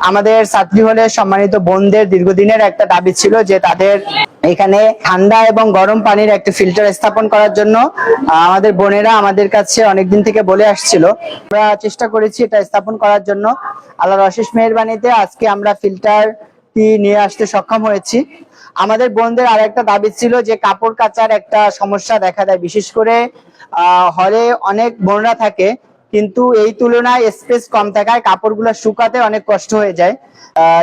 আমাদের ছাত্রী হলে সম্মানিত বোনদের দীর্ঘদিনের একটা দাবি ছিল যে তাদের এখানে ঠান্ডা এবং গরম পানির একটা ফিল্টার স্থাপন করার জন্য আমাদের বোনেরা আমাদের কাছে অনেকদিন থেকে বলে আসছিল। আমরা চেষ্টা করেছি এটা স্থাপন করার জন্য। আল্লাহর অশেষ মেহরবানিতে আজকে আমরা ফিল্টারটি নিয়ে আসতে সক্ষম হয়েছি। আমাদের বোনদের আর একটা দাবি ছিল যে কাপড় কাচার একটা সমস্যা দেখা দেয়। বিশেষ করে, আহ, হলে অনেক বোনরা থাকে কিন্তু এই তুলনায় স্পেস কম থাকায় কাপড়গুলো শুকাতে অনেক কষ্ট হয়ে যায়।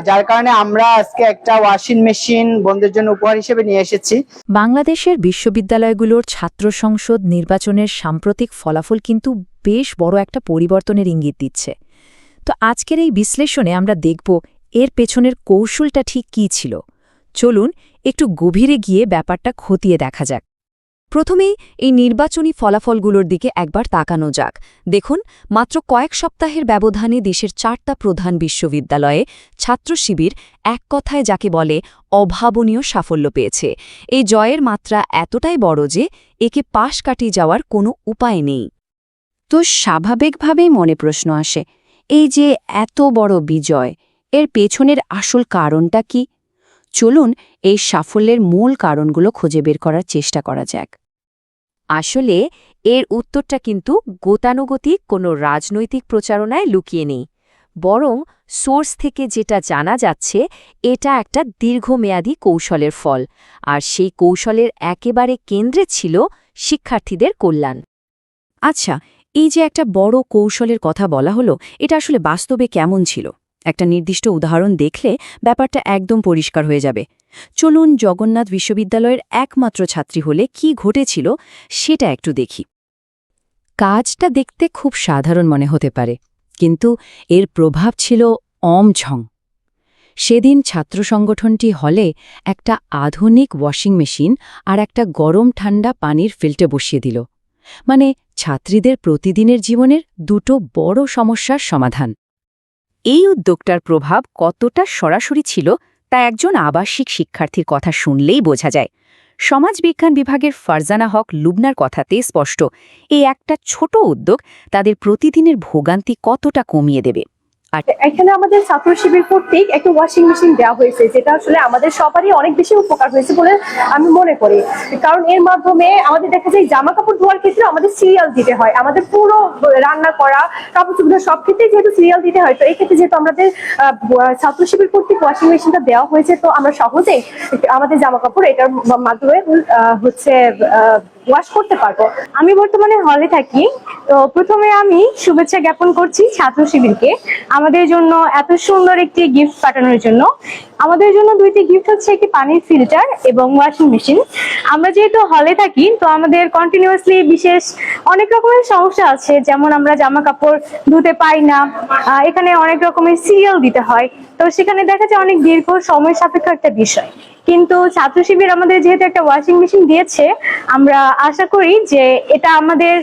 যার কারণে আমরা আজকে একটা ওয়াশিং মেশিন বোনদের জন্য উপহার হিসেবে নিয়ে এসেছি। বাংলাদেশের বিশ্ববিদ্যালয়গুলোর ছাত্র সংসদ নির্বাচনের সাম্প্রতিক ফলাফল কিন্তু বেশ বড় একটা পরিবর্তনের ইঙ্গিত দিচ্ছে। তো আজকের এই বিশ্লেষণে আমরা দেখব এর পেছনের কৌশলটা ঠিক কী ছিল। চলুন একটু গভীরে গিয়ে ব্যাপারটা খতিয়ে দেখা যাক। প্রথমেই এই নির্বাচনী ফলাফলগুলোর দিকে একবার তাকানো যাক। দেখুন, মাত্র কয়েক সপ্তাহের ব্যবধানে দেশের চারটা প্রধান বিশ্ববিদ্যালয়ে ছাত্র শিবির এক কথায় যাকে বলে অভাবনীয় সাফল্য পেয়েছে। এই জয়ের মাত্রা এতটাই বড় যে একে পাশ কাটিয়ে যাওয়ার কোনো উপায় নেই। তো স্বাভাবিকভাবেই মনে প্রশ্ন আসে, এই যে এত বড় বিজয়, এর পেছনের আসল কারণটা কি? চলুন এই সাফল্যের মূল কারণগুলো খুঁজে বের করার চেষ্টা করা যাক। আসলে, এর উত্তরটা কিন্তু গতানুগতিক কোনো রাজনৈতিক প্রচারণায় লুকিয়ে নেই। বরং সোর্স থেকে যেটা জানা যাচ্ছে, এটা একটা দীর্ঘমেয়াদী কৌশলের ফল, আর সেই কৌশলের একেবারে কেন্দ্রে ছিল শিক্ষার্থীদের কল্যাণ। আচ্ছা এই যে একটা বড় কৌশলের কথা বলা হলো, এটা আসলে বাস্তবে কেমন ছিল? একটা নির্দিষ্ট উদাহরণ দেখলে ব্যাপারটা একদম পরিষ্কার হয়ে যাবে। চলুন জগন্নাথ বিশ্ববিদ্যালয়ের একমাত্র ছাত্রী হলে কি ঘটেছিল সেটা একটু দেখি। কাজটা দেখতে খুব সাধারণ মনে হতে পারে, কিন্তু এর প্রভাব ছিল অমঝং। সেদিন ছাত্র সংগঠনটি হলে একটা আধুনিক ওয়াশিং মেশিন আর একটা গরম ঠান্ডা পানির ফিল্টে বসিয়ে দিল। মানে ছাত্রীদের প্রতিদিনের জীবনের দুটো বড় সমস্যার সমাধান। এই উদ্যোগটার প্রভাব কতটা সরাসরি ছিল তা একজন আবাসিক শিক্ষার্থীর কথা শুনলেই বোঝা যায়। সমাজবিজ্ঞান বিভাগের ফারজানা হক লুবনার কথাতে স্পষ্ট, এই একটা ছোট উদ্যোগ তাদের প্রতিদিনের ভোগান্তি কতটা কমিয়ে দেবে? এখানে আমাদের ছাত্র শিবির কর্তৃক একটা ওয়াশিং মেশিন দেওয়া হয়েছে, যেটা আসলে আমাদের সবারই অনেক বেশি উপকার হয়েছে বলে আমি মনে করি। কারণ এর মাধ্যমে আমাদের দেখা যায় জামা কাপড় ধোয়ার ক্ষেত্রে আমাদের সিরিয়াল দিতে হয়। আমাদের পুরো রান্না করা কাপড় চোপড় সব ক্ষেত্রে যেহেতু সিরিয়াল দিতে হয়, তো এই ক্ষেত্রে যেহেতু আমাদের ছাত্র শিবির কর্তৃক ওয়াশিং মেশিনটা দেওয়া হয়েছে, তো আমরা সহজেই আমাদের জামা কাপড় এটার মাধ্যমে হচ্ছে ওয়াশ করতে পারব। আমি বর্তমানে হলে থাকি, তো প্রথমে আমি শুভেচ্ছা জ্ঞাপন করছি ছাত্র শিবিরকে আমাদের জন্য এত সুন্দর একটি গিফট পাঠানোর জন্য। আমাদের জন্য দুইটি গিফট হচ্ছে একটি পানির ফিল্টার এবং ওয়াশিং মেশিন আমরা যেহেতু হলে থাকি, তো আমাদের কন্টিনিউয়াসলি বিশেষ অনেক রকমের সমস্যা আছে। যেমন আমরা জামা কাপড় ধুতে পাই না এখানে অনেক রকমের সিরিয়াল দিতে হয়। তো সেখানে দেখা যায় অনেক দীর্ঘ সময় সাপেক্ষ একটা বিষয়। কিন্তু ছাত্র শিবির আমাদের যেহেতু একটা ওয়াশিং মেশিন দিয়েছে, আমরা আশা করি যে এটা আমাদের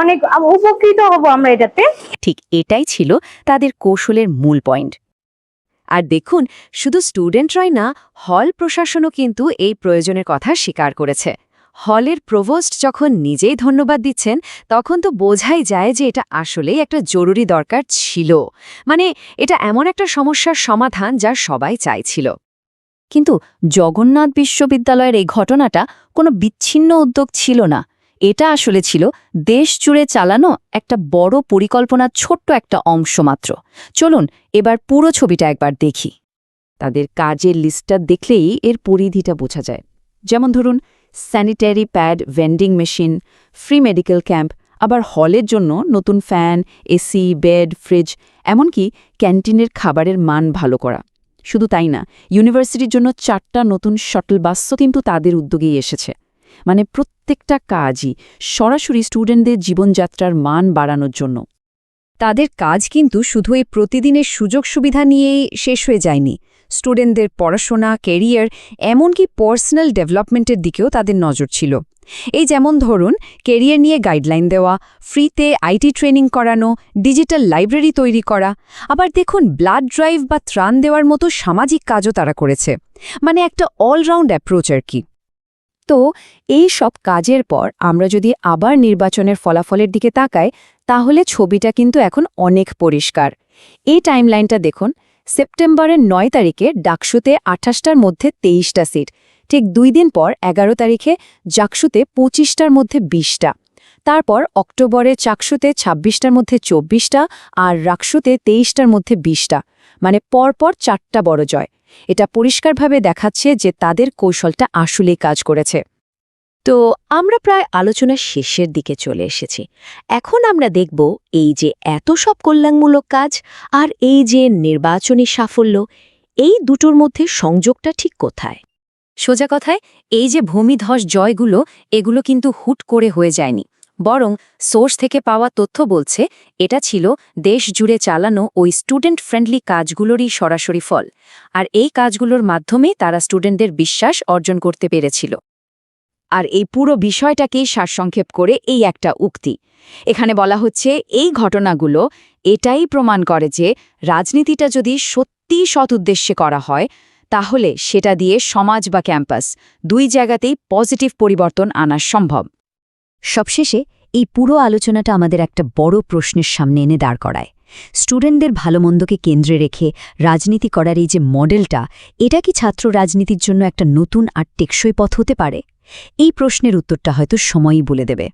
অনেক উপকৃত হব আমরা এটাতে। ঠিক এটাই ছিল তাদের কৌশলের মূল পয়েন্ট আর দেখুন, শুধু স্টুডেন্টরাই না, হল প্রশাসনও কিন্তু এই প্রয়োজনের কথা স্বীকার করেছে। হলের প্রভোস্ট যখন নিজেই ধন্যবাদ দিচ্ছেন, তখন তো বোঝাই যায় যে এটা আসলেই একটা জরুরি দরকার ছিল। মানে এটা এমন একটা সমস্যার সমাধান যা সবাই চাইছিল। কিন্তু জগন্নাথ বিশ্ববিদ্যালয়ের এই ঘটনাটা কোনো বিচ্ছিন্ন উদ্যোগ ছিল না। এটা আসলে ছিল দেশ জুড়ে চালানো একটা বড় পরিকল্পনার ছোট্ট একটা অংশ মাত্র। চলুন, এবার পুরো ছবিটা একবার দেখি। তাদের কাজের লিস্টটা দেখলেই এর পরিধিটা বোঝা যায়। যেমন ধরুন, sanitary pad, vending machine, free medical camp, আবার হলের জন্য নতুন ফ্যান, এসি, বেড, ফ্রিজ, এমনকি ক্যান্টিনের খাবারের মান ভালো করা। শুধু তাই না, ইউনিভার্সিটির জন্য চারটা নতুন শটল বাসও কিন্তু তাদের উদ্যোগেই এসেছে। মানে প্রত্যেকটা কাজই সরাসরি স্টুডেন্টদের জীবনযাত্রার মান বাড়ানোর জন্য। তাদের কাজ কিন্তু শুধু এই প্রতিদিনের সুযোগ সুবিধা নিয়েই শেষ হয়ে যায়নি। স্টুডেন্টদের পড়াশোনা ক্যারিয়ার এমনকি পার্সোনাল ডেভেলপমেন্টের দিকেও তাদের নজর ছিল। এই যেমন ধরুন কেরিয়ার নিয়ে গাইডলাইন দেওয়া ফ্রিতে আইটি ট্রেনিং করানো ডিজিটাল লাইব্রেরি তৈরি করা, আবার দেখুন ব্লাড ড্রাইভ বা ত্রাণ দেওয়ার মতো সামাজিক কাজও তারা করেছে। মানে একটা অলরাউন্ড অ্যাপ্রোচ আর কি। তো এই সব কাজের পর আমরা যদি আবার নির্বাচনের ফলাফলের দিকে তাকাই, তাহলে ছবিটা কিন্তু এখন অনেক পরিষ্কার। এই টাইমলাইনটা দেখুন, সেপ্টেম্বরের নয় তারিখে ডাকসুতে আঠাশটার মধ্যে তেইশটা সিট ঠিক দুই দিন পর এগারো তারিখে জাকসুতে পঁচিশটার মধ্যে বিশটা। তারপর অক্টোবরে চাকসুতে ২৬টার মধ্যে চব্বিশটা আর রাকসুতে তেইশটার মধ্যে বিশটা। মানে পরপর চারটা বড় জয়। এটা পরিষ্কারভাবে দেখাচ্ছে যে তাদের কৌশলটা আসলেই কাজ করেছে। তো আমরা প্রায় আলোচনার শেষের দিকে চলে এসেছি। এখন আমরা দেখব এই যে এত সব কল্যাণমূলক কাজ আর এই যে নির্বাচনী সাফল্য, এই দুটোর মধ্যে সংযোগটা ঠিক কোথায়? সোজা কথায়, এই যে ভূমিধস জয়গুলো, এগুলো কিন্তু হুট করে হয়ে যায়নি। বরং সোর্স থেকে পাওয়া তথ্য বলছে, এটা ছিল দেশ জুড়ে চালানো ওই স্টুডেন্ট ফ্রেন্ডলি কাজগুলোরই সরাসরি ফল। আর এই কাজগুলোর মাধ্যমেই তারা স্টুডেন্টদের বিশ্বাস অর্জন করতে পেরেছিল। আর এই পুরো বিষয়টাকেই সারসংক্ষেপ করে এই একটা উক্তি। এখানে বলা হচ্ছে, এই ঘটনাগুলো এটাই প্রমাণ করে যে রাজনীতিটা যদি সত্যি সৎ উদ্দেশ্যে করা হয়, তাহলে সেটা দিয়ে সমাজ বা ক্যাম্পাস দুই জায়গাতেই পজিটিভ পরিবর্তন আনা সম্ভব। সবশেষে, এই পুরো আলোচনাটা আমাদের একটা বড় প্রশ্নের সামনে এনে দাঁড় করায়। স্টুডেন্টদের ভালোমন্দকে কেন্দ্রে রেখে রাজনীতি করার এই যে মডেলটা, এটা কি ছাত্র রাজনীতির জন্য একটা নতুন আর টেকসই পথ হতে পারে? এই প্রশ্নের উত্তরটা হয়তো সময়ই বলে দেবে।